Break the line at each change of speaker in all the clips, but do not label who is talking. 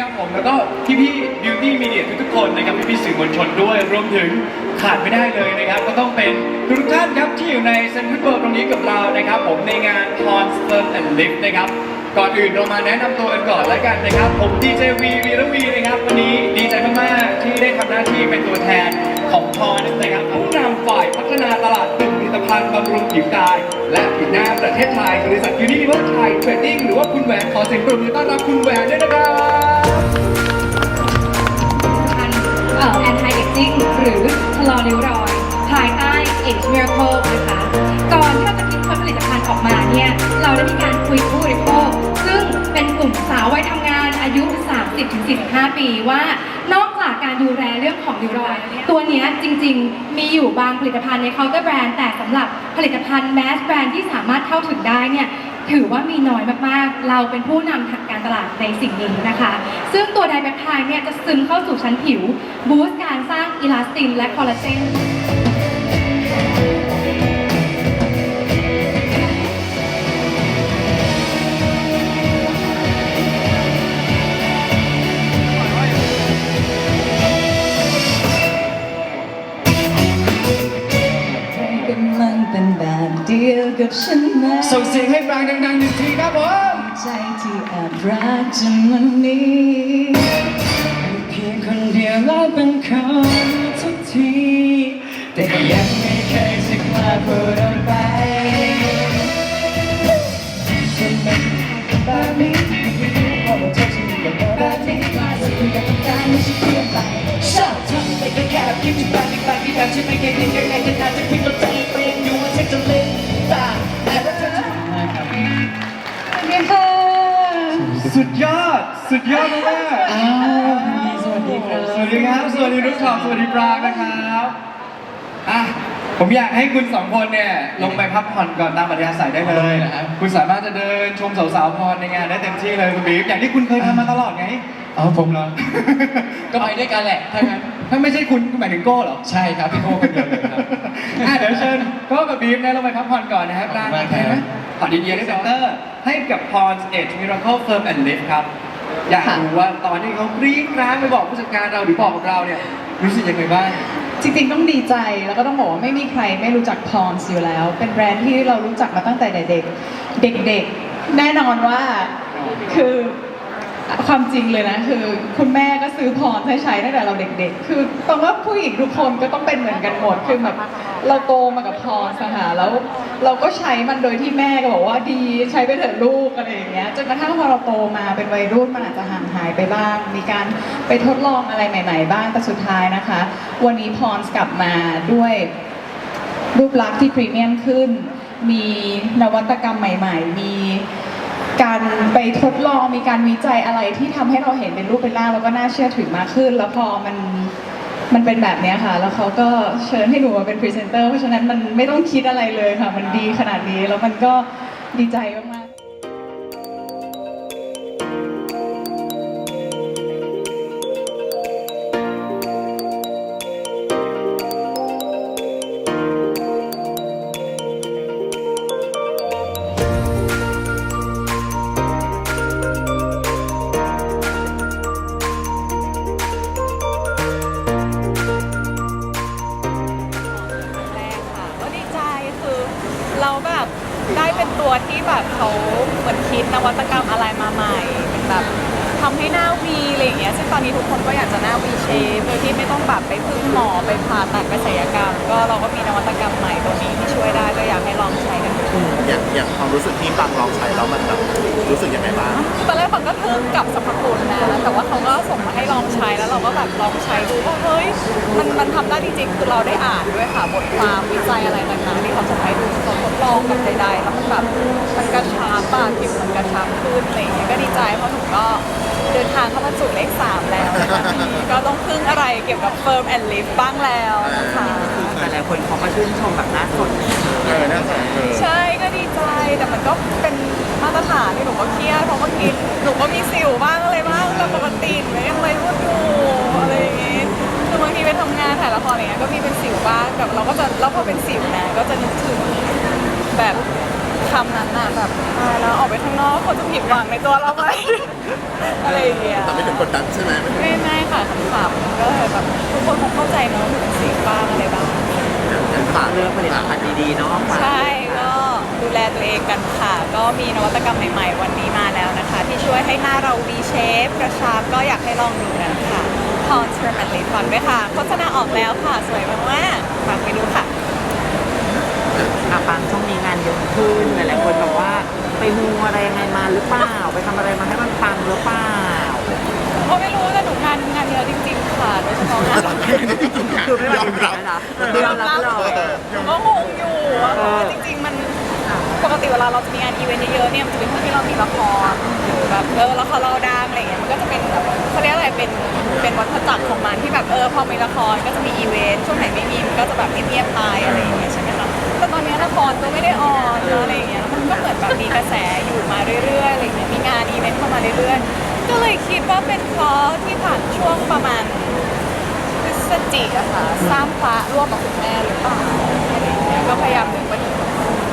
ครับผมแล้วก็พี่ๆ beauty media ทุกๆคนนะครับพี่ๆสื่อมวลชนด้วยรวมถึงขาดไม่ได้เลยนะครับ ก็ต้องเป็นทุกท่านครับที่อยู่ในเซ็นทรัลเวิลด์ตรงนี้กับเรานะครับ ผมในงาน c o n s t e r and Lift นะครับก่อนอื่นเรามาแนะนำตัวกันก่อนแล้วกันนะครับ ผมดีเจวีวีระวีนะครับวันนี้ดีใจมากๆที่ได้ทำหน้าที่เป็นตัวแทนของพรนะครับผู้นำฝ่ายพัฒนาตลาดตึกผลิตภัณฑ์บำรุงผิวกาย และผิวหน้าประเทศไทยบริษัทยูนิเวอร์ไทยเทรดดิ้งหรือว่าคุณแหวนขอเสียงปรบมือต้อนรับคุณแหวนด้วยนะครับ
พันเอ่อ anti aging หรือชะลอริ้วรอย ภายใต้ age miracle นะคะ ก่อนที่เราจะคิดค้นผลิตภัณฑ์ออกมาเนี่ย เราได้มีการคุยกับผู้บริโภคซึ่งเป็นกลุ่มสาววัยทำงานอายุ 30-45 ปีว่านอกจากการดูแลเรื่องของริ้วรอย ตัวเนี้ยจริงๆ มีอยู่บางผลิตภัณฑ์ในเคาน์เตอร์แบรนด์แต่สำหรับผลิตภัณฑ์แมสแบรนด์ที่สามารถเข้าถึงได้เนี่ย ถือว่ามีน้อยมากๆ เราเป็นผู้นำทางการตลาดในสิ่งนี้นะคะ ซึ่งตัวไดแบคไทเนี่ยจะซึมเข้าสู่ชั้นผิว บูสต์การสร้างอิลาสตินและคอลลาเจน
เดียวกับฉันไหม
ส่งเสียงให้ฟังดังๆหนึ่งทีครับผม
ใจที่แอบรักจนวันนี้เพียงคนเดียวแล้วเป็นคนทุกที แต่ก็ยังไม่เคยจะกล้าพูดออกไปทำไมเป็นแบบนี้ไม่รู้ว่าเธอจะมีแบบนี้กล้าจะคุยกับการไม่ใช่เพียงไปชอบทำอะไรก็แค่คิดถึงแบบนี้แบบนี้แบบที่ไม่เคยคิด อบ
ส
วัสดี
ปรางนะครับอะผมอยากให้คุณสองคนเนี่ยลงไปพักผ่อนก่อนตามอัธยาศัยได้เลย
นะครับ
คุณสามารถจะเดินชมสาวๆพรในงานได้เต็มที่เลยคุณบีฟอย่างที่คุณเคยทำมาตลอดไง
อ๋อผมเหรอ ก็ไปด้วยกันแหละถ้างั้น
ถ้าไม่ใช่คุณคุณหมายถึงโก้เหรอ
ใช่ครับพี่โก้คนเดียวเลยครับ
อะเดี๋ยวเชิญโก้กับบีฟเนี่ยลงไปพักผ่อนก่อนนะครับ
ขอบคุณมากครับ
โอเนะขอดีเดียได้เซ็นเตอร์ให้กับพรเอ e Miracle Firm and Lift ครับ อยากรู้ว่าตอนที่เขากรี๊ดกร้างไปบอกผู้จัดการเราหรือบอกกับเราเนี่ย รู้สึกยังไงบ้าง
จริงๆต้องดีใจแล้วก็ต้องบอกว่าไม่มีใครไม่รู้จักพรส์อยู่แล้ว เป็นแบรนด์ที่เรารู้จักมาตั้งแต่เด็กๆเด็กๆ แน่นอนว่าคือ ความจริงเลยนะคือคุณแม่ก็ซื้อพรให้ใช้ตั้งแต่เราเด็ก ๆ คือตรงว่าผู้หญิงทุกคนก็ต้องเป็นเหมือนกันหมดคือแบบเราโตมากับพรสหาแล้ว เราก็ใช้มันโดยที่แม่ก็บอกว่าดีใช้ไปเถอะลูกอะไรอย่างเงี้ยจนกระทั่งพอเราโตมาเป็นวัยรุ่นมันอาจจะห่างหายไปบ้าง มีการไปทดลองอะไรใหม่ ๆ บ้างแต่สุดท้ายนะคะ วันนี้พรกลับมาด้วยรูปลักษณ์ที่พรีเมียมขึ้น มีนวัตกรรมใหม่ ๆ มี การไปทดลองมีการวิจัยอะไรที่ทำให้เราเห็นเป็นรูปเป็นร่างแล้วก็น่าเชื่อถือมากขึ้น แล้วพอมันมันเป็นแบบเนี้ยค่ะ แล้วเขาก็เชิญให้หนูมาเป็นพรีเซนเตอร์เพราะฉะนั้นมันไม่ต้องคิดอะไรเลยค่ะ มันดีขนาดนี้แล้วมันก็ดีใจมากๆ
แบบได้เป็นตัวที่แบบเขาเหมือนคิดนวัตกรรมอะไรมาใหม่เป็นแบบทำให้หน้าวีอะไรอย่างเงี้ยซึ่งตอนนี้ทุกคนก็อยากจะหน้าวีเชฟโดยที่ไม่ต้องแบบไปพึ่งหมอไปผ่าตัดไปศัลยกรรม ก็เราก็มีนวัตกรรมใหม่ตัวนี้ที่ช่วยได้ก็อยากให้ลองใช้กันดู
อย่างอย่างความรู้สึกที่ฟังลองใช้แล้วมันแบบรู้สึกยังไงบ้าง
คือตอนแรกฟังก็ทึ่งกับสรรพคุณนะ แต่ว่าเขาก็ส่งมาให้ล องใช้แล้วเราก็แบบลองใช้ดูว่าเฮ้ยมันมันทำได้จริงๆคือเราได้อ่านด้วยค่ะบทความวิจัยอะไรต่างๆที่เขาส่งให้ดูเขาทดลองกับใดๆแล้วมันแบบมันกระชับปากผิวมันกระชับขึ้นอะไรอย่างเงี้ยก็ดีใจเพราะหนูก็เดินทางเข้ามาสู่เลขสามแล้วนะคะก็ต้องพึ่งอะไรเกี่ยวกับเฟิร์มแอนด์ลิฟบ้างแล้วนะคะ
แต่หลายคนเขาก็ชื่นชมแบบหน้าสด
เออน่าสนเออ
ใช่ก็ดีใจแต่มันก็เป็นมาตรฐานที่หนูก็เครียดเพราะเมื่อกี้หนูก็มีสิวบ้างอะไรบ้างแต่ปกติหนูยังวัยรุ่นอยู่อะไรอย่างงี้คือบางทีไปทำงานถ่ายละครอะไรเงี้ยก็มีเป็นสิวบ้างแต่เราก็จะแล้วพอเป็นสิวนะก็จะนึกถึงแบบคำนั้นน่ะแบบตายแล้วออกไปข้างนอกคนจะผิดหวังในตัวเราไหม อะไรอย่างเงี้ย
แต่ไม่ถึงกดดันใช่ไหมไม่ถึง
ไม่ไม่ค่ะขำๆก็เลยแบบทุกคนคงเข้าใจเนอะถึงสิ่งบ้างอะไรบ้าง
อย่าง ฝาก
เลือกผลิตภัณฑ์ดีๆเนาะฝาก
ใช่ก็ดูแลตัวเองกันค่ะ ก็มีนวัตกรรมใหม่ ๆ วันนี้มาแล้วนะคะ ที่ช่วยให้หน้าเราดีเชฟกระชับก็อยากให้ลองดูกันค่ะพอนเทอร์แมนลิฟันด้วยค่ะโฆษณาออกแล้วค่ะ สวยมากๆฝากไปดูค่ะ
อาปังช่วงนี้งานเยอะขึ้นหลายๆคนแบบว่าไปมูอะไรยังไงมาหรือเปล่า ไปทำอะไรมาให้มันปังหรือเปล่า
ก็ไม่รู้แต่หนูงานงานเยอะจริงๆ ค่ะโดยเฉพาะงาน
คือไม่ไหวย
อมรับ
นะยอมรับเลย
หนูก็งงอยู่ว่าเพราะว่าจริงๆมันปกติเวลาเราจะมีงานอีเวนต์เยอะๆเนี่ยมันจะเป็นช่วงที่เรามีละครหรือแบบเออละครเราดังอะไรเงี้ยมันก็จะเป็นแบบเขาเรียกอะไรเป็นเป็นวัฏจักรของมันที่แบบเออพอมีละครก็จะมีอีเวนต์ช่วงไหนไม่มีมันก็จะแบบเงียบๆไปอะไรอย่างเงี้ยใช่ไหมคะแต่ตอนนี้ละครก็ไม่ได้ออนแล้วอะไรอย่างเงี้ยแล้วมันก็เหมือนแบบมีกระแสอยู่มาเรื่อยๆอะไรเงี้ยมีงานอีเวนต์เข้ามาเรื่อยๆก็เลยคิดว่าเป็นเพราะที่ผ่านช่วงประมาณพฤศ จิกอะค่ะสร้างพระร่วมกับคุณแม่หรือเปล่าอะไรอย่างเงี้ยก็พยายามนึกไปถึง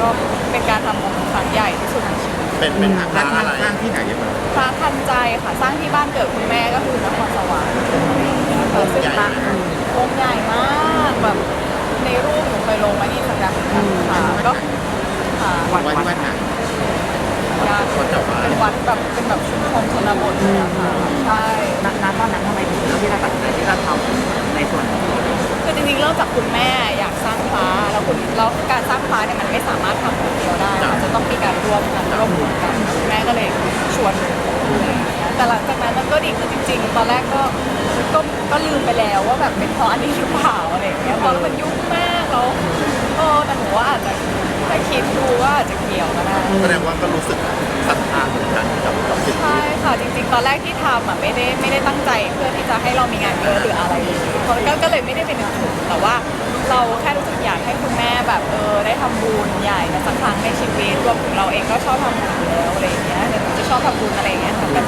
ก็เป็นการทำบุญครั้งใหญ่ที่สุดในชีวิต
เป็นเป็นทางร้านอะไร
สร้างที่ไหนยังไง
พระทันใจค่ะสร้างที่บ้านเกิดคุณแม่ก็คือนครสวรรค์เออซึ่ง
ใหญ่
พระองค์ใหญ่มากแบบในรูปหนูเคยลงมาที่สักการะค่ะก็ค่ะ
วัด
วัด
วัด
วัดไหน
ยาก
วัดแถวบ้าน
เป็นวัดแบบเป็นแบบชุมชนชนบทเลยอะค่ะใช่
ณณตอนนั้นทำไมถึงเลือกที่จะตัดสินใจที่จะทำ ในส่วน
คือจริงๆเริ่มจากคุณแม่อยากสร้างฟ้าแล้วคุณแล้วการสร้างฟ้าเนี่ยมันไม่สามารถทำคนเดียวได้มันจะต้องมีการร่วมกันร่วมมือกันคุณแม่ก็เลยชวน แต่หลังจากนั้นมันก็ดีคือจริง ๆ ตอนแรกก็ก็ก็ลืมไปแล้วว่าแบบเป็นเพราะอันนี้หรือเปล่าอะไรอย่างเงี้ยเพราะมันยุ่งมากแล้วเออแต่หนูว่าอาจจะแต่คิดดูว่าอาจจะเกี่ยวก็ได้
แสดงว่าก็รู้สึกศรัทธาเหมือนกันกับกับสิ่ง
ใช่
นี้
ค่ะจริง ๆ ตอนแรกที่ทำอะไม่ได้ไม่ได้ตั้งใจเพื่อที่จะให้เรามีงานเยอะหรืออะไรเลยเพราะก็ก็เลยไม่ได้เป็นถึงแต่ว่าเราแค่รู้สึกอยากให้คุณแม่แบบเออได้ทำบุญใหญ่นะสักครั้งในชีวิตรวมถึงเราเองก็ชอบทำบุญอยู่แล้วอะไรอย่างเงี้ยเดี๋ยวหนูจะชอบทำบุญอะไรอย่างเงี้ยค่ะแบบ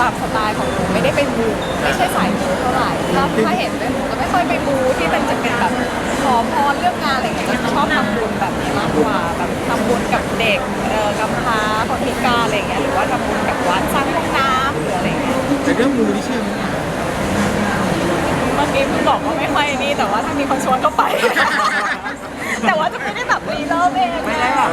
ตามสไตล์ของหนูไม่ได้ไปมูไม่ใช่สายมูเท่าไหร่ถ้าถ้าเห็นด้วยหนูก็ไม่ค่อยไปมูที่มันจะเป็นแบบขอพรเรื่องงานอะไรอย่างเงี้ยจะชอบทำบุญแบบนี้มากกว่าแบบทำบุญกับเด็กเออกำพร้าคนพิการอะไรอย่างเงี้ยหรือว่าทำบุญกับวัดสร้างห้องน้ำหรืออะไรอย่างเงี้ย
แต่เรื่องมูนี่เชื่อไหม
เมื่อกี้เพิ่งบอกว่าไม่ค่อยนี่แต่ว่าถ้ามีคนชวนก็ไป แต่ว่าจะไม่ได้แบบรีเริ่มเอง
ไม่ได้แบบ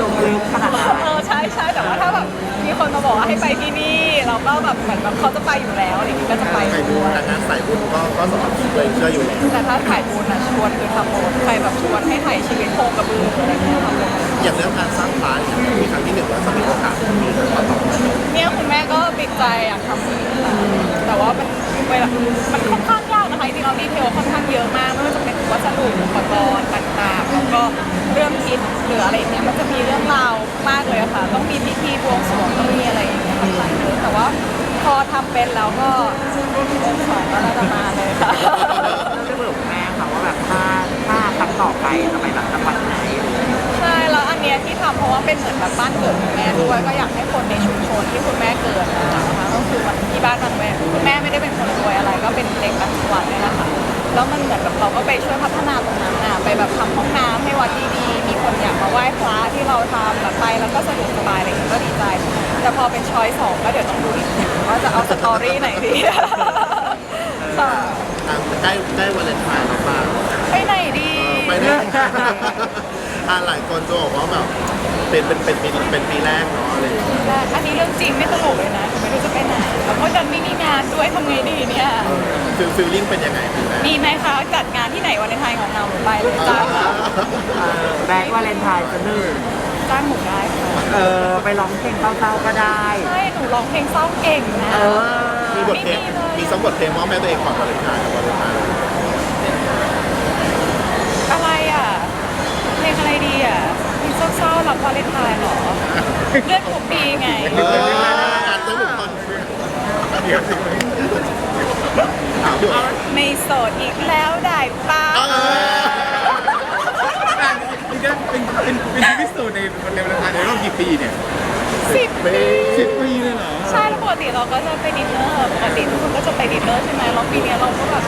ลงลึกขนาดนั้น
เออใช่ใช่แต่ว่าถ้าแบบมีคนมาบอกว่าให้ไปที่นี่เราก็แบบเหมือนแบบเขาจะไปอยู่แล้วอะไรอย่างงี้ก็จะไป
ใส่บุญ
ด้วย
แต่งานใส่บุญก็ก็สำหรับตัวเองเชื่ออยู่แล้ว
แต่ถ้าถ่ายบุญอะชวนคือทำบุญใครแบบชวนให้ถ่ายชีวิตโคกระบืออะไรอย่างเงี้ยทำบุญ
อย่างเรื่องการสร้างร้านเนี่ยมีครั้งที่หนึ่งแล้วจะมีโอกาสมีครั้งต่อต่อไป
เนี่ยคุณแม่ก็ติดใจอยากทำอีกค่ะแต่ว่ามันเวลามันค่อนข้างยากนะคะจริงๆเราดีเทลค่อนข้างเยอะมากไม่ว่าจะเป็นวัสดุอุปกรณ์ ต่างๆ แล้วก็เรื่องคิดหรืออะไรอย่างเงี้ยมันจะมีเรื่องราวมากเลยอะค่ะ ต้องมีพิธีบวงสรวงต้องมีอะไรอย่างเงี้ยหลายเรื่องแต่ว่าพอทำเป็นแล้วก็เดินสองก็น่าจะมาเลยค่ะ
เราจะเบิกแม่ค่ะว่าแบบถ้าถ้าครั้งต่อไปจะไปแบบจังหวัดไหน
ใช่แล้วอันเนี้ยที่ทำเพราะว่าเป็นเหมือนแบบบ้านเกิดของแม่ด้วยก็อยากให้คนในชุมชนที่คุณแม่เกิดมานะคะก็คือมันที่บ้านมันแม่คุณแม่ไม่ได้เป็นคนรวยอะไร ก็เป็นเด็กต่างจังหวัดนี่แหละค่ะแล้วมันเหมือนแบบเราก็ไปช่วยพัฒ ห้องน้ำให้วัดดีๆ มีคนอยากมาไหว้พระที่เราทำแบบไปแล้วก็สะดวกสบายอะไรอย่างเงี้ยก็ดีใจ แต่พอเป็นช้อยสองก็เดี๋ยวต้องดูอีกทีว่าจะเอาสตอรี่ไหนดีค่ะ
อะใกล้ใกล้วาเลนไทน์แล้วป่ะ
ไปไหนดี
ไปได้ อ่าหลายคนจะบอกว่าแบบ เป็นเป็นเป็นปีเป็นปีแรกเนาะอะไรอย่างเงี้ย
และอันนี้เรื่องจริงไม่ตลกเลยนะไม่รู้จะไปไหนแล้วก็ดันไม่มีงานด้วยทำไงดีเนี่ย
ฟิลฟิลลิ่งเป็นยังไงปีแรก
มีไหมคะจัดงานที่ไหนวันในไทยของเราหนูไปเลยจ้างค่ะ
เออแบงค์วาเลนไทน์จะหนึ่ง
จ้างหนูได้ค่ะ
เออไปร้องเพลงเศร้าๆก็ได้
ใช่หนูร้องเพลงเศร้าเก่งนะ
เออ
มีบทเพลง
ไม่มีเลย
มีสักบทเพลงมอบให้ตัวเองก่อนวาเลนไทน์กับวาเลนไทน์
อะไรอะเพลงอะไรดีอะ เพลงเศร้าๆหลับวาเลนไทน์เหรอเลือดทุกปีไง
เอออ่านตัวบุคคลเดี๋ยวสิถามอยู่
ไม่โสดอีกแล้วได้ปะ
เออ
นี่ก็เป็นเป็นเป็นชีวิตสูตรในในวาเลนไทน์ในรอบกี่ปีเนี่ย
สิบ
ไม่
สิบปีเลยเหรอ
ใช่แล้วปกติเราก็จะไปดินเนอร์ปกติทุกคนก็จะไปดินเนอร์ใช่ไหมแล้วปีเนี้ยเราก็แบบ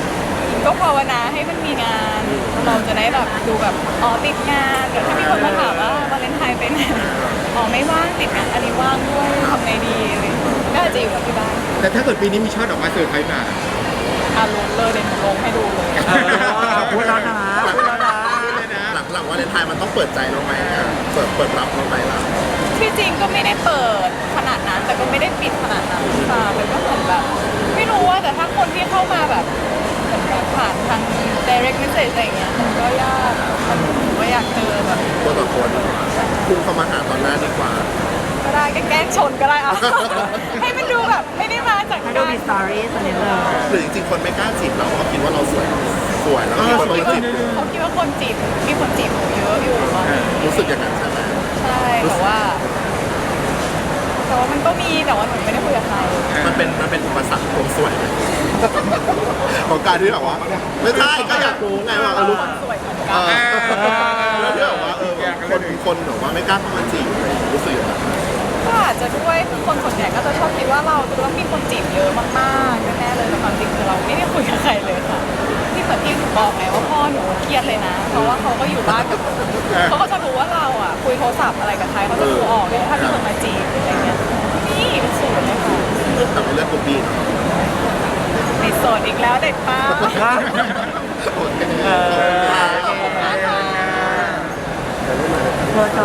ก็ภาวนาให้มันมีงาน เราจะได้แบบดูแบบอ๋อติดงานเดี๋ยวถ้ามีคนมาถามว่าวาเลนไทน์ไปไหนอ๋อไม่ว่างติดงานอันนี้ว่างด้วยทำไงดีอะไรอย่างเงี้ยก็อาจจะอยู่กับที่บ้าน
แต่ถ้าเกิดปีนี้มีช่อดอกไม้เซอร์ไพรส์มา
อารมณ์เลยเดี๋ยวหนูลงให้ดูเลย
เออพูดแล้วนะพูดแล้วนะ
หลังหลังวาเลนไทน์มันต้องเปิดใจเราไหมอะเปิดเปิดรับเราไหมล่ะ
ที่จริงก็ไม่ได้เปิดขนาดนั้นแต่ก็ไม่ได้ปิดขนาดนั้นค่ะมันก็เหมือนแบบ ไม่รู้ว่าแต่ถ้าคนที่เข้ามาแบบ ผ่านทาง direct message อะไรอย่างเงี้ยมันก็ยากมันหนูก็อยากเจอแบบ
ตัวต่อคนพุ่งเข้ามาหาตอนหน้าดีกว่า
ก็ได้แกล้งชนก็ได้เอาให้มันดูแบบไม่ได้มาจาก
ให้ดู
การ
มีสตอรี่สักนิดเลย
หรือจริงๆ คนไม่กล้าจีบเราเพราะคิดว่าเราสวย สวยแล้วมีคน
เขา
มา
คิดว่า
จีบ
เขาคิดว่าคนจีบมีคนจีบหนูเยอะอยู่ตอนนี้
รู้สึกอย่างนั้นใช่ไหม
ใช่แต่ว่า แต่ว่ามันก็มีแต่ว่าหนูไม่ได้คุยกับใคร
มันเป็นมันเป็นอุปสรรคตรงสวยไหมของการที่แบบว่าไม่ใช่ก็อยากรู้ไงว่าเออรู้
สวยเหมือน
เอ
กัน
อแล้วที่แบบว่าเออคนคนแบบว่าไม่กล้าเข้ามาจีบอะไรอย่างเงี้ยรู้สึกอย่างนั้น
ก็อาจจะด้วยคือคนส่วนใหญ่ก็จะชอบคิดว่าเราจะต้องมีคนจีบเยอะมากๆแน่ๆเลยแต่ความจริงคือเราไม่ได้คุยกับใครเลยค่ะที่เหมือนที่หนูบอกไงว่าพ่อหนูเครียดเลยนะ เพราะว่าเขาก็อยู่บ้านกับเขาก็จะรู้ว่าเราอะคุยโทรศัพท์อะไรกับใครเขาจะดูออกเลยถ้ามีคนมาจีบหรืออะไรเงี้ย นี่เป็นศูนย์เลยค่ะ
แต่ไม่เลือกกลุ่มบีเนาะ
ติดโสดอีกแล้วเด็กป้า
โอเค
เออ
ขอบคุณมากค่ะ
เธอเธอ